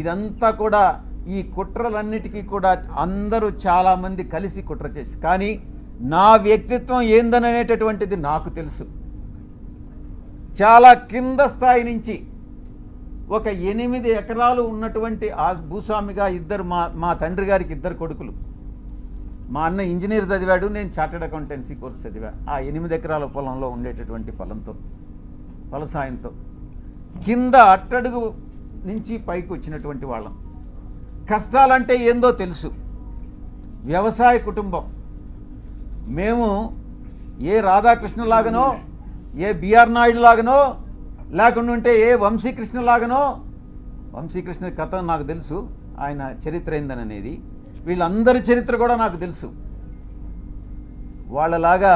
ఇదంతా కూడా ఈ కుట్రలన్నిటికీ కూడా అందరూ చాలామంది కలిసి కుట్ర చేసి కానీ నా వ్యక్తిత్వం ఏందననేటటువంటిది నాకు తెలుసు. చాలా కింద స్థాయి నుంచి ఒక ఎనిమిది ఎకరాలు ఉన్నటువంటి ఆ భూస్వామిగా ఇద్దరు మా మా తండ్రి గారికి ఇద్దరు కొడుకులు. మా అన్న ఇంజనీర్ చదివాడు నేను చార్టెడ్ అకౌంటెన్సీ కోర్స్ చదివా. ఆ ఎనిమిది ఎకరాల పొలంలో ఉండేటటువంటి పొలంతో ఫలసాయంతో కింద అట్టడుగు నుంచి పైకి వచ్చినటువంటి వాళ్ళం. కష్టాలంటే ఏందో తెలుసు. వ్యవసాయ కుటుంబం. మేము ఏ రాధాకృష్ణలాగనో ఏ బిఆర్ నాయుడు లాగనో లేకుండా ఉంటే ఏ వంశీకృష్ణ లాగనో వంశీకృష్ణ కథ నాకు తెలుసు ఆయన చరిత్ర ఏందననేది వీళ్ళందరి చరిత్ర కూడా నాకు తెలుసు. వాళ్ళలాగా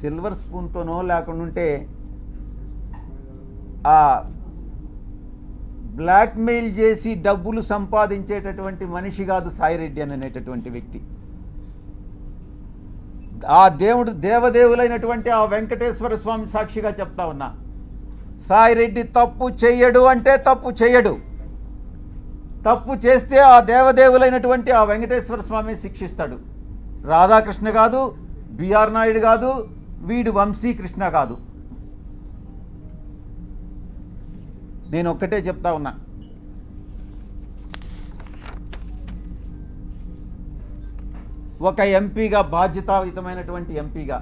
సిల్వర్ స్పూన్తోనో లేకుండా ఉంటే ఆ బ్లాక్మెయిల్ చేసి డబ్బులు సంపాదించేటటువంటి మనిషి కాదు సాయిరెడ్డి అని అనేటటువంటి వ్యక్తి. ఆ దేవుడు దేవదేవులైనటువంటి ఆ వెంకటేశ్వర స్వామి సాక్షిగా చెప్తా ఉన్నా. సాయిరెడ్డి తప్పు చెయ్యడు అంటే తప్పు చెయ్యడు. తప్పు చేస్తే ఆ దేవదేవులైనటువంటి ఆ వెంకటేశ్వర స్వామి శిక్షిస్తాడు. రాధాకృష్ణ కాదు బిఆర్ నాయుడు కాదు వీడు వంశీకృష్ణ కాదు. నేను ఒక్కటే చెప్తా ఉన్నా. ఒక ఎంపీగా బాధ్యతాయుతమైనటువంటి ఎంపీగా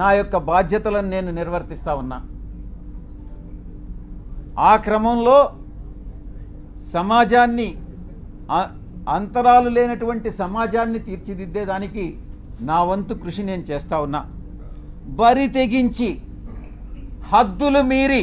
నా యొక్క బాధ్యతలను నేను నిర్వర్తిస్తా ఉన్నా. ఆ క్రమంలో సమాజాన్ని అంతరాలు లేనటువంటి సమాజాన్ని తీర్చిదిద్దేదానికి నా వంతు కృషి నేను చేస్తా ఉన్నా. బరి తెగించి హద్దులు మీరి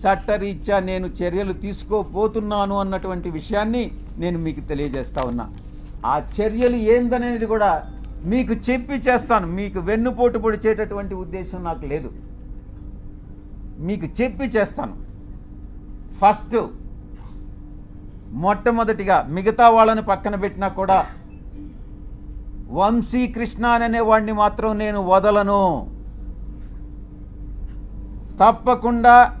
చట్టరీత్యా నేను చర్యలు తీసుకోబోతున్నాను అన్నటువంటి విషయాన్ని నేను మీకు తెలియజేస్తా ఉన్నా. ఆ చర్యలు ఏందనేది కూడా మీకు చెప్పి చేస్తాను. మీకు వెన్నుపోటు పొడిచేటటువంటి ఉద్దేశం నాకు లేదు. మీకు చెప్పి చేస్తాను. ఫస్ట్ మొట్టమొదటిగా మిగతా వాళ్ళని పక్కన పెట్టినా కూడా వంశీ కృష్ణ అనే వాడిని మాత్రం నేను వదలను. తప్పకుండా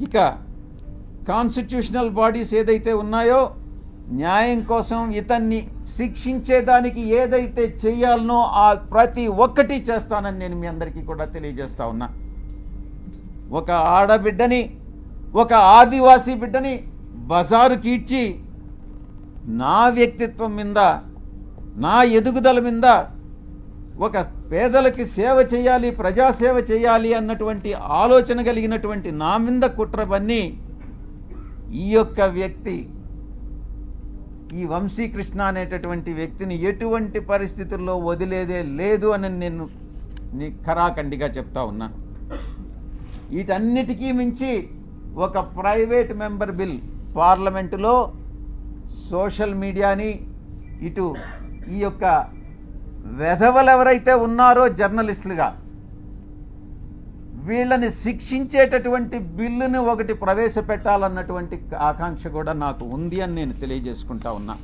ఇక కాన్స్టిట్యూషనల్ బాడీస్ ఏదైతే ఉన్నాయో న్యాయం కోసం ఇతన్ని శిక్షించేదానికి ఏదైతే చేయాలనో ఆ ప్రతి ఒక్కటి చేస్తానని నేను మీ అందరికీ కూడా తెలియజేస్తా ఉన్నా. ఒక ఆడబిడ్డని ఒక ఆదివాసీ బిడ్డని బజారు కీడ్చి నా వ్యక్తిత్వం మీద నా ఎదుగుదల మీద ఒక పేదలకి సేవ చేయాలి ప్రజాసేవ చేయాలి అన్నటువంటి ఆలోచన కలిగినటువంటి నా మీద కుట్రవన్నీ ఈ యొక్క వ్యక్తి ఈ వంశీకృష్ణ అనేటటువంటి వ్యక్తిని ఎటువంటి పరిస్థితుల్లో వదిలేదే లేదు అని నేను నీ ఖరాఖండిగా చెప్తా ఉన్నా. వీటన్నిటికీ మించి ఒక ప్రైవేట్ మెంబర్ బిల్ పార్లమెంటులో సోషల్ మీడియాని ఇటు ఈ యొక్క వెధవలు ఎవరైతే ఉన్నారో జర్నలిస్టులుగా వీళ్ళని శిక్షించేటటువంటి బిల్లుని ఒకటి ప్రవేశపెట్టాలన్నటువంటి ఆకాంక్ష కూడా నాకు ఉంది అని నేను తెలియజేసుకుంటా ఉన్నా.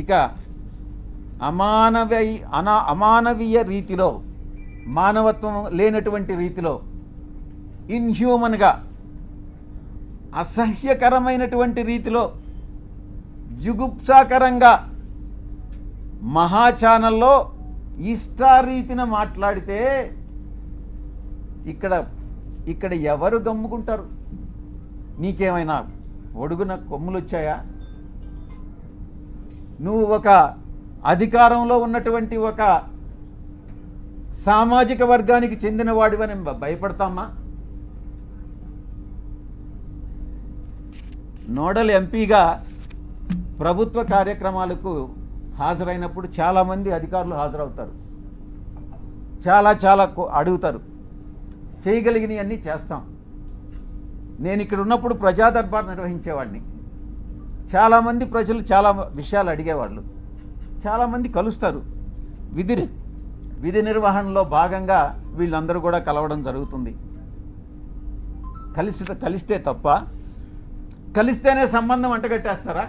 ఇక అమానవీ అనా అమానవీయ రీతిలో మానవత్వం లేనటువంటి రీతిలో ఇన్హ్యూమన్గా అసహ్యకరమైనటువంటి రీతిలో జుగుప్సాకరంగా మహా ఛానల్లో ఇష్టారీతిన మాట్లాడితే ఇక్కడ ఇక్కడ ఎవరు గమ్ముకుంటారు? నీకేమైనా ఒడుగున కొమ్ములు వచ్చాయా నువ్వు ఒక అధికారంలో ఉన్నటువంటి ఒక సామాజిక వర్గానికి చెందినవాడివని భయపడతామా నోడల్ ఎంపీగా ప్రభుత్వ కార్యక్రమాలకు హాజరైనప్పుడు చాలామంది అధికారులు హాజరవుతారు. చాలా చాలా కో- అడుగుతారు. చేయగలిగినవి అన్నీ చేస్తాం. నేను ఇక్కడ ఉన్నప్పుడు ప్రజా దర్బార్ నిర్వహించేవాడిని. చాలామంది ప్రజలు చాలా విషయాలు అడిగేవాళ్ళు. చాలామంది కలుస్తారు. విధి విధి నిర్వహణలో భాగంగా వీళ్ళందరూ కూడా కలవడం జరుగుతుంది. కలిసి కలిస్తే తప్ప కలిస్తేనే సంబంధం అంటగట్టేస్తారా?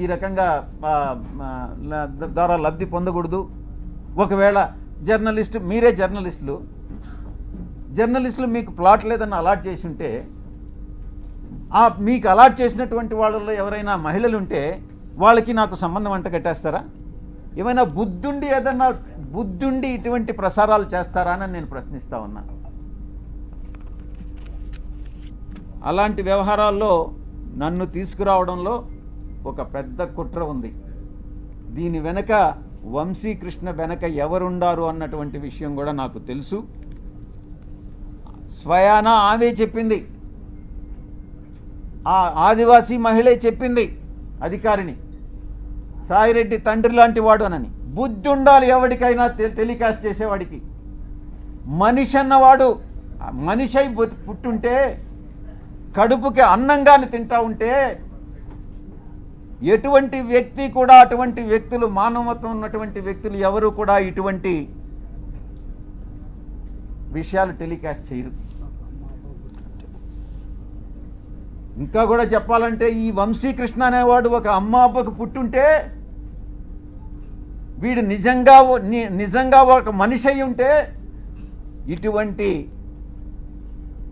ఈ రకంగా ద్వారా లబ్ధి పొందకూడదు. ఒకవేళ జర్నలిస్ట్ మీరే జర్నలిస్టులు జర్నలిస్టులు మీకు ప్లాట్ లేదని అలాట్ చేసి ఉంటే ఆ మీకు అలాట్ చేసినటువంటి వాళ్ళలో ఎవరైనా మహిళలు ఉంటే వాళ్ళకి నాకు సంబంధం అంట కట్టేస్తారా? ఏమైనా బుద్ధుండి ఏదన్నా బుద్ధుండి ఇటువంటి ప్రసారాలు చేస్తారా అని నేను ప్రశ్నిస్తా ఉన్నా. అలాంటి వ్యవహారాల్లో నన్ను తీసుకురావడంలో ఒక పెద్ద కుట్ర ఉంది. దీని వెనక వంశీకృష్ణ వెనక ఎవరుండారు అన్నటువంటి విషయం కూడా నాకు తెలుసు. స్వయాన ఆమె చెప్పింది. ఆ ఆదివాసీ మహిళే చెప్పింది అధికారిని. సాయిరెడ్డి తండ్రి లాంటి వాడు అనని. బుద్ధి ఉండాలి ఎవరికైనా టెలికాస్ట్ చేసేవాడికి. మనిషి అన్నవాడు మనిషి పుట్టుంటే కడుపుకి అన్నంగాని తింటా ఉంటే ఎటువంటి వ్యక్తి కూడా అటువంటి వ్యక్తులు మానవత్వం ఉన్నటువంటి వ్యక్తులు ఎవరు కూడా ఇటువంటి విషయాలు టెలికాస్ట్ చేయరు. ఇంకా కూడా చెప్పాలంటే ఈ వంశీకృష్ణ అనేవాడు ఒక అమ్మ అబ్బకు పుట్టుంటే వీడు నిజంగా ని- నిజంగా ఒక మనిషి అయి ఉంటే ఇటువంటి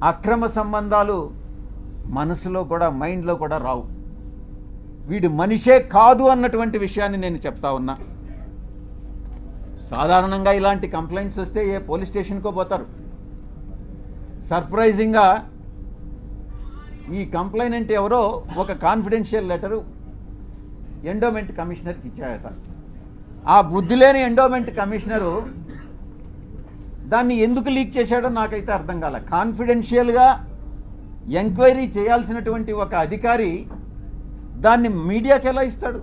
అక్రమ సంబంధాలు మనసులో కూడా మైండ్లో కూడా రావు. వీడు మనిషే కాదు అన్నటువంటి విషయాన్ని నేను చెప్తా ఉన్నా. సాధారణంగా ఇలాంటి కంప్లైంట్స్ వస్తే ఏ పోలీస్ స్టేషన్కో పోతారు. సర్ప్రైజింగ్గా ఈ కంప్లైనెంట్ ఎవరో ఒక కాన్ఫిడెన్షియల్ లెటరు ఎండోమెంట్ కమిషనర్కి ఇచ్చాయట. ఆ బుద్ధి లేని ఎండోమెంట్ కమిషనరు దాన్ని ఎందుకు లీక్ చేశాడో నాకైతే అర్థం కాలే. కాన్ఫిడెన్షియల్గా ఎంక్వైరీ చేయాల్సినటువంటి ఒక అధికారి దాన్ని మీడియాకి ఎలా ఇస్తాడు?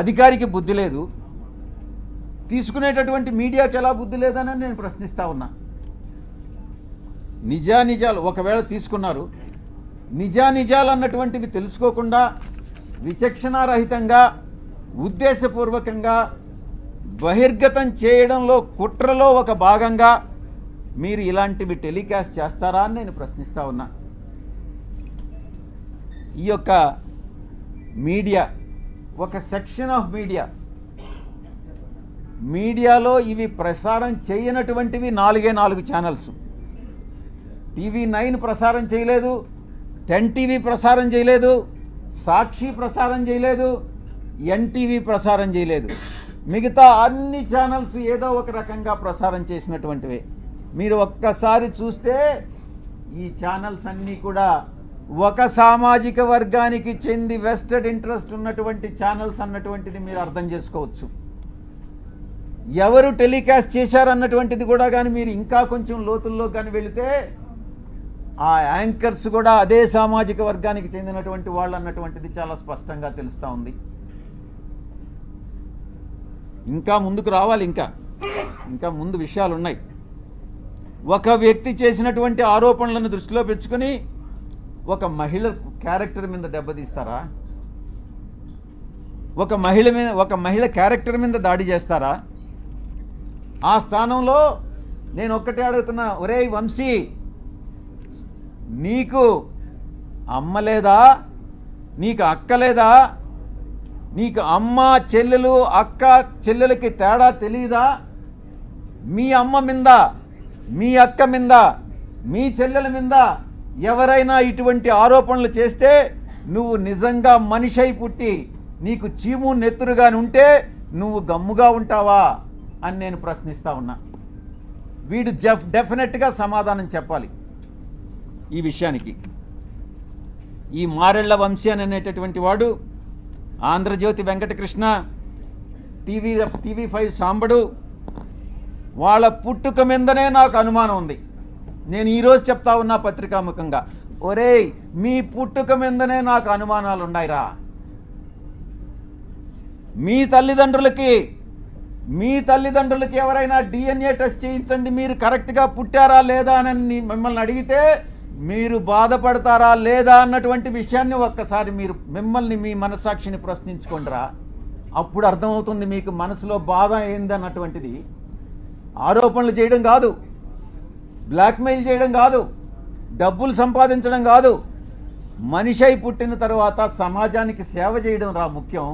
అధికారికి బుద్ధి లేదు. తీసుకునేటటువంటి మీడియాకి ఎలా బుద్ధి లేదని నేను ప్రశ్నిస్తా ఉన్నా. నిజానిజాలు ఒకవేళ తీసుకున్నారు నిజానిజాలు అన్నటువంటివి తెలుసుకోకుండా విచక్షణారహితంగా ఉద్దేశపూర్వకంగా బహిర్గతం చేయడంలో కుట్రలో ఒక భాగంగా మీరు ఇలాంటివి టెలికాస్ట్ చేస్తారా అని నేను ప్రశ్నిస్తా ఉన్నా. ఈ యొక్క మీడియా ఒక సెక్షన్ ఆఫ్ మీడియా. మీడియాలో ఇవి ప్రసారం చేయనటువంటివి నాలుగే నాలుగు ఛానల్స్. టీవీ నైన్ ప్రసారం చేయలేదు టెన్ టీవీ ప్రసారం చేయలేదు సాక్షి ప్రసారం చేయలేదు ఎన్టీవీ ప్రసారం చేయలేదు. మిగతా అన్ని ఛానల్స్ ఏదో ఒక రకంగా ప్రసారం చేసినటువంటివే. మీరు ఒక్కసారి చూస్తే ఈ ఛానల్స్ అన్నీ కూడా ఒక సామాజిక వర్గానికి చెంది వెస్టెడ్ ఇంట్రెస్ట్ ఉన్నటువంటి ఛానల్స్ అన్నటువంటిది మీరు అర్థం చేసుకోవచ్చు. ఎవరు టెలికాస్ట్ చేశారన్నటువంటిది కూడా కానీ మీరు ఇంకా కొంచెం లోతుల్లో కానీ వెళితే ఆ యాంకర్స్ కూడా అదే సామాజిక వర్గానికి చెందినటువంటి వాళ్ళు అన్నటువంటిది చాలా స్పష్టంగా తెలుస్తూ ఉంది. ఇంకా ముందుకు రావాలి ఇంకా. ఇంకా ముందు విషయాలు ఉన్నాయి ఒక వ్యక్తి చేసినటువంటి ఆరోపణలను దృష్టిలో పెంచుకొని ఒక మహిళ క్యారెక్టర్ మీద దెబ్బతీస్తారా ఒక మహిళ మీద ఒక మహిళ క్యారెక్టర్ మీద దాడి చేస్తారా? ఆ స్థానంలో నేను ఒక్కటే అడుగుతున్నా ఒరేయ్ వంశీ నీకు అమ్మ లేదా? నీకు అక్క లేదా? నీకు అమ్మ చెల్లెలు అక్క చెల్లెలకి తేడా తెలియదా మీ అమ్మ మింద మీ అక్క మింద మీ చెల్లెల మింద ఎవరైనా ఇటువంటి ఆరోపణలు చేస్తే నువ్వు నిజంగా మనిషి అయి పుట్టి నీకు చీము నెత్తురుగాని ఉంటే నువ్వు గమ్ముగా ఉంటావా అని నేను ప్రశ్నిస్తా ఉన్నా. వీడు జఫ్ డెఫినెట్గా సమాధానం చెప్పాలి ఈ విషయానికి. ఈ మారెళ్ళ వంశీ అనేటటువంటి వాడు Andhra Jyothi Venkatakrishna TV TV five Sambadu వాళ్ళ పుట్టుక మీదనే నాకు అనుమానం ఉంది. నేను ఈరోజు చెప్తా ఉన్నా పత్రికాముఖంగా. ఒరేయ్ మీ పుట్టుక మీదనే నాకు అనుమానాలు ఉన్నాయిరా మీ తల్లిదండ్రులకి మీ తల్లిదండ్రులకి ఎవరైనా డిఎన్ఏ టెస్ట్ చేయించండి మీరు కరెక్ట్గా పుట్టారా లేదా అని మిమ్మల్ని అడిగితే మీరు బాధపడతారా లేదా అన్నటువంటి విషయాన్ని ఒక్కసారి మీరు మిమ్మల్ని మీ మనస్సాక్షిని ప్రశ్నించుకోండిరా. అప్పుడు అర్థమవుతుంది మీకు మనసులో బాధ ఏంది అన్నటువంటిది ఆరోపణలు చేయడం కాదు. బ్లాక్మెయిల్ చేయడం కాదు డబ్బులు సంపాదించడం కాదు. మనిషి అయి పుట్టిన తర్వాత సమాజానికి సేవ చేయడం రా ముఖ్యం.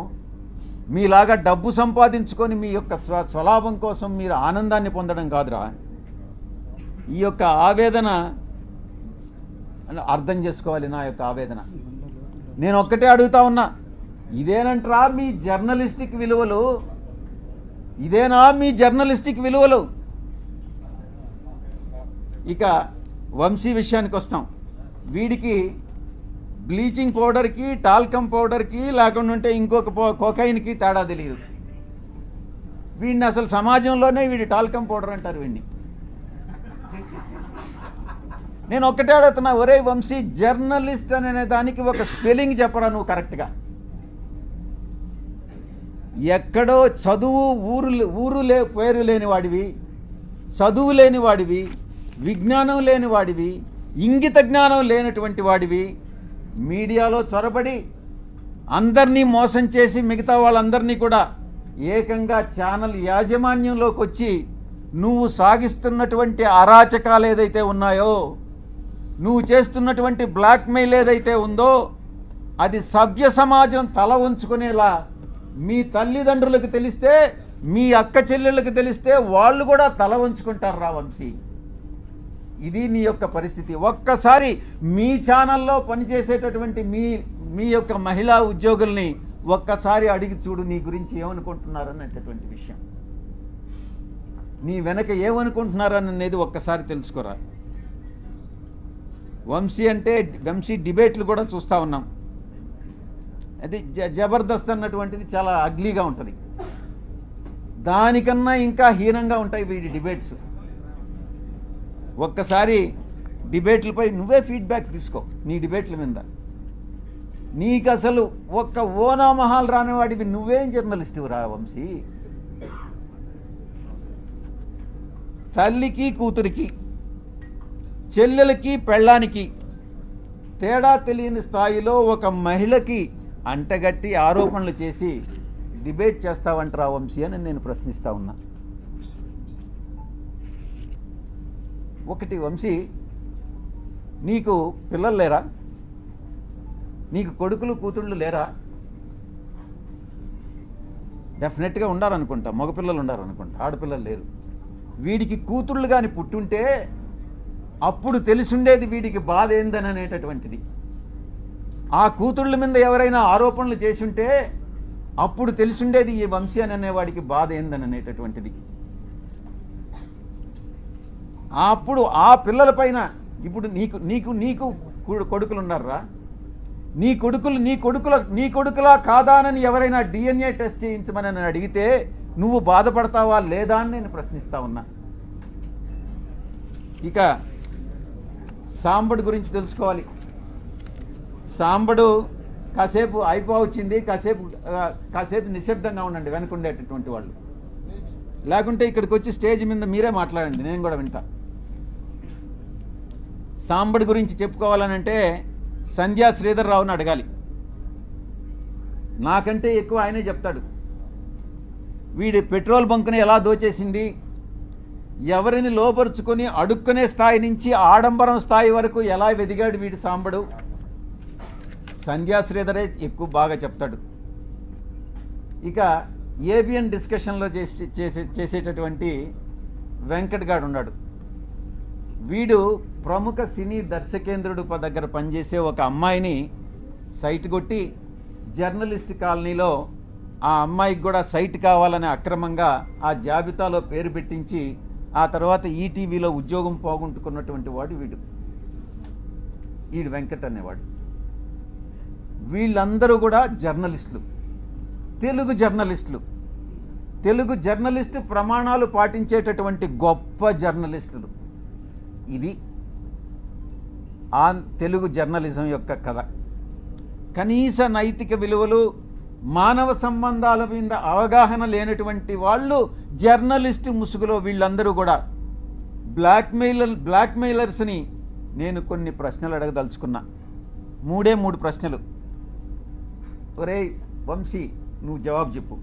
మీలాగా డబ్బు సంపాదించుకొని మీ యొక్క స్వ స్వలాభం కోసం మీరు ఆనందాన్ని పొందడం కాదురా. ఈ యొక్క ఆవేదన అర్థం చేసుకోవాలి నా యొక్క ఆవేదన. నేను ఒక్కటే అడుగుతా ఉన్నా ఇదేనంటరా మీ జర్నలిస్టిక్ విలువలు? ఇదేనా మీ జర్నలిస్టిక్ విలువలు? ఇక వంశీ విషయానికి వస్తాం. వీడికి బ్లీచింగ్ పౌడర్కి టాల్కమ్ పౌడర్కి లేకుండా ఉంటే ఇంకొక పో- కోకైన్కి తేడా తెలియదు వీడిని అసలు సమాజంలోనే వీడి టాల్కమ్ పౌడర్ అంటారు వీడిని. నేను ఒక్కటే అడుగుతున్నా ఒరే వంశీ జర్నలిస్ట్ అనే దానికి ఒక స్పెల్లింగ్ చెప్పరా నువ్వు కరెక్ట్గా? ఎక్కడో చదువు ఊరు ఊరు లే పేరు లేని వాడివి చదువు లేని వాడివి విజ్ఞానం లేని వాడివి ఇంగిత జ్ఞానం లేనటువంటి వాడివి. మీడియాలో చొరబడి అందరినీ మోసం చేసి మిగతా వాళ్ళందరినీ కూడా ఏకంగా ఛానల్ యాజమాన్యంలోకి వచ్చి నువ్వు సాగిస్తున్నటువంటి అరాచకాలు ఏదైతే ఉన్నాయో నువ్వు చేస్తున్నటువంటి బ్లాక్మెయిల్ ఏదైతే ఉందో అది సభ్య సమాజం తల ఉంచుకునేలా మీ తల్లిదండ్రులకు తెలిస్తే మీ అక్క చెల్లెళ్ళకి తెలిస్తే వాళ్ళు కూడా తల వంచుకుంటారు రా వంశీ. ఇది నీ యొక్క పరిస్థితి. ఒక్కసారి మీ ఛానల్లో పనిచేసేటటువంటి మీ మీ యొక్క మహిళా ఉద్యోగుల్ని ఒక్కసారి అడిగి చూడు నీ గురించి ఏమనుకుంటున్నారు అనేటటువంటి విషయం. నీ వెనక ఏమనుకుంటున్నారని అనేది ఒక్కసారి తెలుసుకోరా? వంశీ అంటే వంశీ డిబేట్లు కూడా చూస్తూ ఉన్నాం. అది జ- జబర్దస్త్ అన్నటువంటిది చాలా అగ్లీగా ఉంటుంది. దానికన్నా ఇంకా హీనంగా ఉంటాయి వీడి డిబేట్స్. ఒక్కసారి డిబేట్లపై నువ్వే ఫీడ్బ్యాక్ తీసుకో నీ డిబేట్ల మీద. నీకు అసలు ఒక్క ఓనామహాల్ రానివాడివి నువ్వేం జర్నలిస్ట్ రా వంశీ? తల్లికి కూతురికి చెల్లెలకి పెళ్ళానికి తేడా తెలియని స్థాయిలో ఒక మహిళకి అంటగట్టి ఆరోపణలు చేసి డిబేట్ చేస్తావంటరా వంశీ అని నేను ప్రశ్నిస్తా ఉన్నా. ఒకటి వంశీ నీకు పిల్లలు లేరా? నీకు కొడుకులు కూతుళ్ళు లేరా? డెఫినెట్గా ఉండాలనుకుంటా మగపిల్లలు ఉండాలనుకుంటా ఆడపిల్లలు లేరు. వీడికి కూతుళ్ళు కానీ పుట్టుంటే అప్పుడు తెలిసుండేది వీడికి బాధ ఏందని అనేటటువంటిది. ఆ కూతుళ్ళ మీద ఎవరైనా ఆరోపణలు చేసుంటే అప్పుడు తెలిసుండేది ఈ వంశీ అని అనేవాడికి బాధ ఏందని అనేటటువంటిది. అప్పుడు ఆ పిల్లల పైన ఇప్పుడు నీకు నీకు నీకు కొడుకులు ఉన్నారా నీ కొడుకులు నీ కొడుకుల నీ కొడుకులా కాదానని ఎవరైనా డిఎన్ఏ టెస్ట్ చేయించమని నన్ను అడిగితే నువ్వు బాధపడతావా లేదా అని నేను ప్రశ్నిస్తా ఉన్నా. ఇక సాంబడు గురించి తెలుసుకోవాలి. సాంబడు కాసేపు అయిపోవచ్చింది కాసేపు కాసేపు నిశ్శబ్దంగా ఉండండి వెనుకుండేటటువంటి వాళ్ళు. లేకుంటే ఇక్కడికి వచ్చి స్టేజ్ మీద మీరే మాట్లాడండి నేను కూడా వింటా. సాంబడి గురించి చెప్పుకోవాలనంటే సంధ్యా శ్రీధర్ రావుని అడగాలి. నాకంటే ఎక్కువ ఆయనే చెప్తాడు. వీడి పెట్రోల్ బంక్ని ఎలా దోచేసింది? ఎవరిని లోపరుచుకొని అడుక్కునే స్థాయి నుంచి ఆడంబరం స్థాయి వరకు ఎలా వెదిగాడు వీడి సాంబడు? సంధ్యా శ్రీధరే ఎక్కువ బాగా చెప్తాడు. ఇక ఏబిఎన్ డిస్కషన్లో చేసి చేసే చేసేటటువంటి వెంకట్ గాడు ఉన్నాడు. వీడు ప్రముఖ సినీ దర్శకేంద్రుడు దగ్గర పనిచేసే ఒక అమ్మాయిని సైట్ కొట్టి జర్నలిస్ట్ కాలనీలో ఆ అమ్మాయికి కూడా సైట్ కావాలని అక్రమంగా ఆ జాబితాలో పేరు పెట్టించి ఆ తర్వాత ఈటీవీలో ఉద్యోగం పోగొట్టుకున్నటువంటి వాడు వీడు. వీడు వెంకట్ అనేవాడు. వీళ్ళందరూ కూడా జర్నలిస్టులు. తెలుగు జర్నలిస్టులు. తెలుగు జర్నలిస్టు ప్రమాణాలు పాటించేటటువంటి గొప్ప జర్నలిస్టులు. ఇది ఆన్ తెలుగు జర్నలిజం యొక్క కథ. కనీస నైతిక విలువలు మానవ సంబంధాల మీద అవగాహన లేనటువంటి వాళ్ళు జర్నలిస్ట్ ముసుగులో వీళ్ళందరూ కూడా బ్లాక్మెయిలర్ బ్లాక్మెయిలర్స్ని నేను కొన్ని ప్రశ్నలు అడగదలుచుకున్నా. మూడే మూడు ప్రశ్నలు. ఒరే వంశీ నువ్వు జవాబు చెప్పు.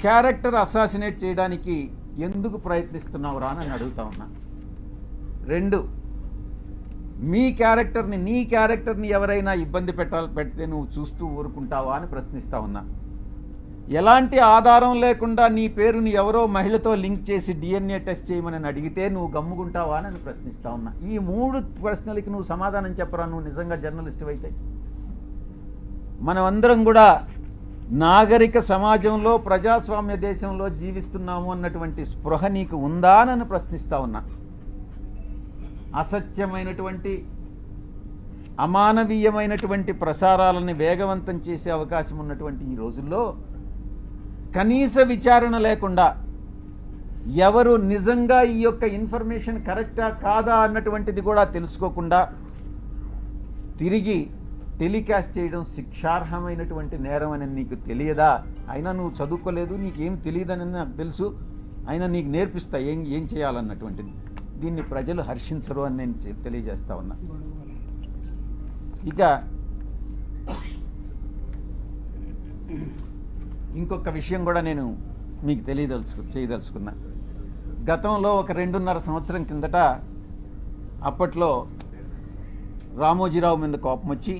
క్యారెక్టర్ అసాసినేట్ చేయడానికి ఎందుకు ప్రయత్నిస్తున్నావు రా అని అడుగుతా ఉన్నా. రెండు మీ క్యారెక్టర్ని నీ క్యారెక్టర్ని ఎవరైనా ఇబ్బంది పెట్టాలి పెడితే నువ్వు చూస్తూ ఊరుకుంటావా అని ప్రశ్నిస్తా ఉన్నా. ఎలాంటి ఆధారం లేకుండా నీ పేరుని ఎవరో మహిళతో లింక్ చేసి డిఎన్ఏ టెస్ట్ చేయమని అడిగితే నువ్వు గమ్ముకుంటావా అని ప్రశ్నిస్తా ఉన్నా. ఈ మూడు ప్రశ్నలకి నువ్వు సమాధానం చెప్పరా? నువ్వు నిజంగా జర్నలిస్ట్ అయితే మనమందరం కూడా నాగరిక సమాజంలో ప్రజాస్వామ్య దేశంలో జీవిస్తున్నాము అన్నటువంటి స్పృహ నీకు ఉందా అని ప్రశ్నిస్తా ఉన్నా. అసత్యమైనటువంటి అమానవీయమైనటువంటి ప్రసారాలని వేగవంతం చేసే అవకాశం ఉన్నటువంటి ఈ రోజుల్లో కనీస విచారణ లేకుండా ఎవరు నిజంగా ఈ యొక్క ఇన్ఫర్మేషన్ కరెక్టా కాదా అన్నటువంటిది కూడా తెలుసుకోకుండా తిరిగి టెలికాస్ట్ చేయడం శిక్షార్హమైనటువంటి నేరం అని నీకు తెలియదా? అయినా నువ్వు చదువుకోలేదు నీకేం తెలియదని నాకు తెలుసు. అయినా నీకు నేర్పిస్తా ఏం ఏం చేయాలన్నటువంటిది. దీన్ని ప్రజలు హర్షించరు అని నేను తెలియజేస్తా ఉన్నా. ఇక ఇంకొక విషయం కూడా నేను మీకు తెలియదలుచు చేయదలుచుకున్నా. గతంలో ఒక రెండున్నర సంవత్సరం కిందట అప్పట్లో రామోజీరావు మీద కోపం వచ్చి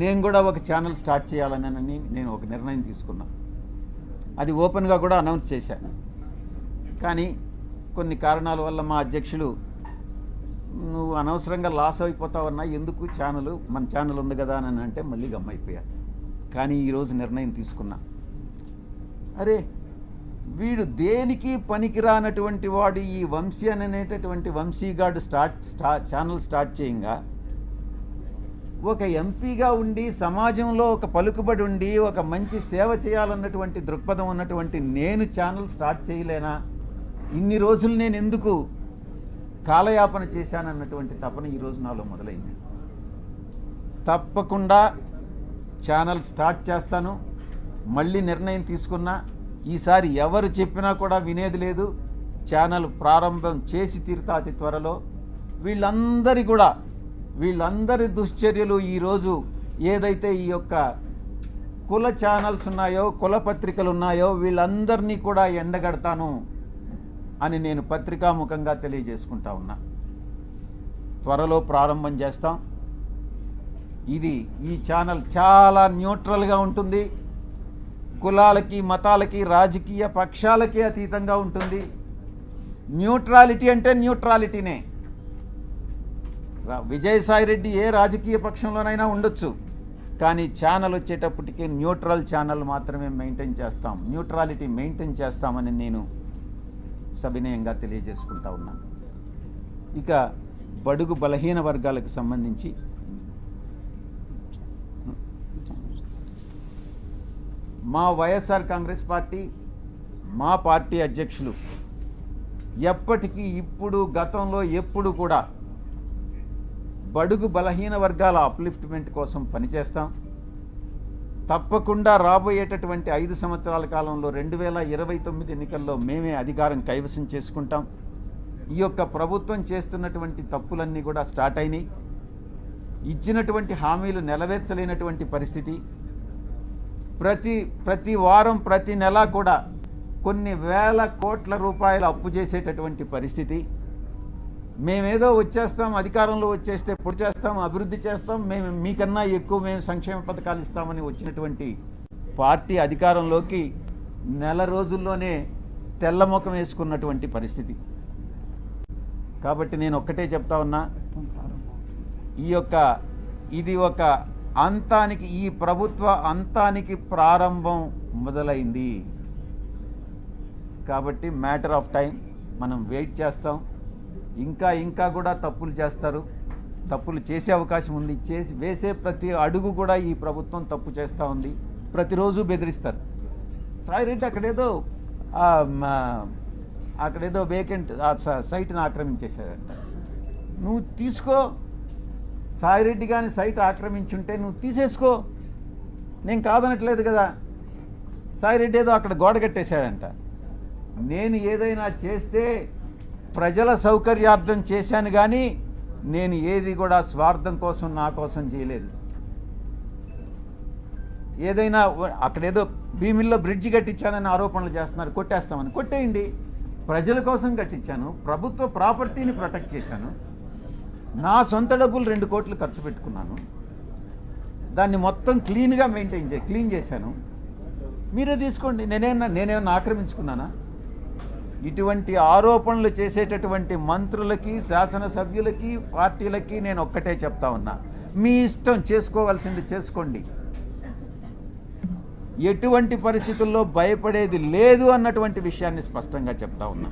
నేను కూడా ఒక ఛానల్ స్టార్ట్ చేయాలని నేను ఒక నిర్ణయం తీసుకున్నాను అది ఓపెన్గా కూడా అనౌన్స్ చేశాను కానీ కొన్ని కారణాల వల్ల మా అధ్యక్షులు నువ్వు అనవసరంగా లాస్ అయిపోతావన్నా ఎందుకు ఛానల్? మన ఛానల్ ఉంది కదా అని అంటే మళ్ళీ గమ్మైపోయా. కానీ ఈరోజు నిర్ణయం తీసుకున్నా. అరే వీడు దేనికి పనికిరానటువంటి వాడు ఈ వంశీ అనేటటువంటి వంశీగాడు స్టార్ట్ స్టా ఛానల్ స్టార్ట్ చేయంగా? ఒక ఎంపీగా ఉండి సమాజంలో ఒక పలుకుబడి ఉండి ఒక మంచి సేవ చేయాలన్నటువంటి దృక్పథం ఉన్నటువంటి నేను ఛానల్ స్టార్ట్ చేయలేనా? ఇన్ని రోజులు నేను ఎందుకు కాలయాపన చేశానన్నటువంటి తపన ఈరోజు నాలో మొదలైంది. తప్పకుండా ఛానల్ స్టార్ట్ చేస్తాను. మళ్ళీ నిర్ణయం తీసుకున్నా ఈసారి ఎవరు చెప్పినా కూడా వినేది లేదు. ఛానల్ ప్రారంభం చేసి తీరుతా అతి త్వరలో. వీళ్ళందరి కూడా వీళ్ళందరి దుశ్చర్యలు ఈరోజు ఏదైతే ఈ యొక్క కుల ఛానల్స్ ఉన్నాయో కుల పత్రికలు ఉన్నాయో వీళ్ళందరినీ కూడా ఎండగడతాను. అని నేను పత్రికాముఖంగా తెలియజేసుకుంటా ఉన్నా. త్వరలో ప్రారంభం చేస్తాం. ఇది ఈ ఛానల్ చాలా న్యూట్రల్గా ఉంటుంది. కులాలకి మతాలకి రాజకీయ పక్షాలకి అతీతంగా ఉంటుంది. న్యూట్రాలిటీ అంటే న్యూట్రాలిటీనే. విజయసాయిరెడ్డి విజయసాయి రెడ్డి ఏ రాజకీయ పక్షంలోనైనా ఉండొచ్చు. కానీ ఛానల్ వచ్చేటప్పటికి న్యూట్రల్ ఛానల్ మాత్రమే మెయింటైన్ చేస్తాం. న్యూట్రాలిటీ మెయింటైన్ చేస్తామని నేను సవినయంగా తెలియజేసుకుంటా ఉన్నాను ఇక బడుగు బలహీన వర్గాలకు సంబంధించి మా వైఎస్ఆర్ కాంగ్రెస్ పార్టీ మా పార్టీ అధ్యక్షులు ఎప్పటికీ ఇప్పుడు గతంలో ఎప్పుడు కూడా బడుగు బలహీన వర్గాల అప్లిఫ్ట్మెంట్ కోసం పనిచేస్తాం. తప్పకుండా రాబోయేటటువంటి ఐదు సంవత్సరాల కాలంలో రెండు వేల ఇరవై తొమ్మిది ఎన్నికల్లో మేమే అధికారం కైవసం చేసుకుంటాం. ఈ యొక్క ప్రభుత్వం చేస్తున్నటువంటి తప్పులన్నీ కూడా స్టార్ట్ అయినాయి. ఇచ్చినటువంటి హామీలు నెరవేర్చలేనటువంటి పరిస్థితి. ప్రతి ప్రతి వారం ప్రతి నెల కూడా కొన్ని వేల కోట్ల రూపాయలు అప్పు చేసేటటువంటి పరిస్థితి. మేమేదో వచ్చేస్తాం అధికారంలో వచ్చేస్తే పొడి చేస్తాం అభివృద్ధి చేస్తాం మేము మీకన్నా ఎక్కువ మేము సంక్షేమ పథకాలు ఇస్తామని వచ్చినటువంటి పార్టీ అధికారంలోకి నెల రోజుల్లోనే తెల్లముఖం వేసుకున్నటువంటి పరిస్థితి. కాబట్టి నేను ఒక్కటే చెప్తా ఉన్నా ఈ యొక్క ఇది ఒక అంతానికి ఈ ప్రభుత్వ అంతానికి ప్రారంభం మొదలైంది. కాబట్టి మ్యాటర్ ఆఫ్ టైం మనం వెయిట్ చేస్తాం. ఇంకా ఇంకా కూడా తప్పులు చేస్తారు. తప్పులు చేసే అవకాశం ఉంది. చేసి వేసే ప్రతి అడుగు కూడా ఈ ప్రభుత్వం తప్పు చేస్తూ ఉంది. ప్రతిరోజు బెదిరిస్తారు. సాయిరెడ్డి అక్కడేదో అక్కడేదో వేకెంట్ ఆ స- సైట్ని ఆక్రమించేశాడంట. నువ్వు తీసుకో. సాయిరెడ్డి కానీ సైట్ ఆక్రమించుంటే నువ్వు తీసేసుకో. నేను కాదనట్లేదు కదా. సాయిరెడ్డి ఏదో అక్కడ గోడ కట్టేశాడంట. నేను ఏదైనా చేస్తే ప్రజల సౌకర్యార్థం చేశాను కానీ నేను ఏది కూడా స్వార్థం కోసం నా కోసం చేయలేదు. ఏదైనా అక్కడేదో భీమిల్లో బ్రిడ్జి కట్టించానని ఆరోపణలు చేస్తున్నారు కొట్టేస్తామని. కొట్టేయండి. ప్రజల కోసం కట్టించాను ప్రభుత్వ ప్రాపర్టీని ప్రొటెక్ట్ చేశాను నా సొంత డబ్బులు రెండు కోట్లు ఖర్చు పెట్టుకున్నాను దాన్ని మొత్తం క్లీన్గా మెయింటైన్ చే క్లీన్ చేశాను. మీరే తీసుకోండి. నేనేమన్నా నేనేమన్నా ఆక్రమించుకున్నానా? ఇటువంటి ఆరోపణలు చేసేటటువంటి మంత్రులకి శాసనసభ్యులకి పార్టీలకి నేను ఒక్కటే చెప్తా ఉన్నా. మీ ఇష్టం చేసుకోవాల్సింది చేసుకోండి. ఎటువంటి పరిస్థితుల్లో భయపడేది లేదు అన్నటువంటి విషయాన్ని స్పష్టంగా చెప్తా ఉన్నా.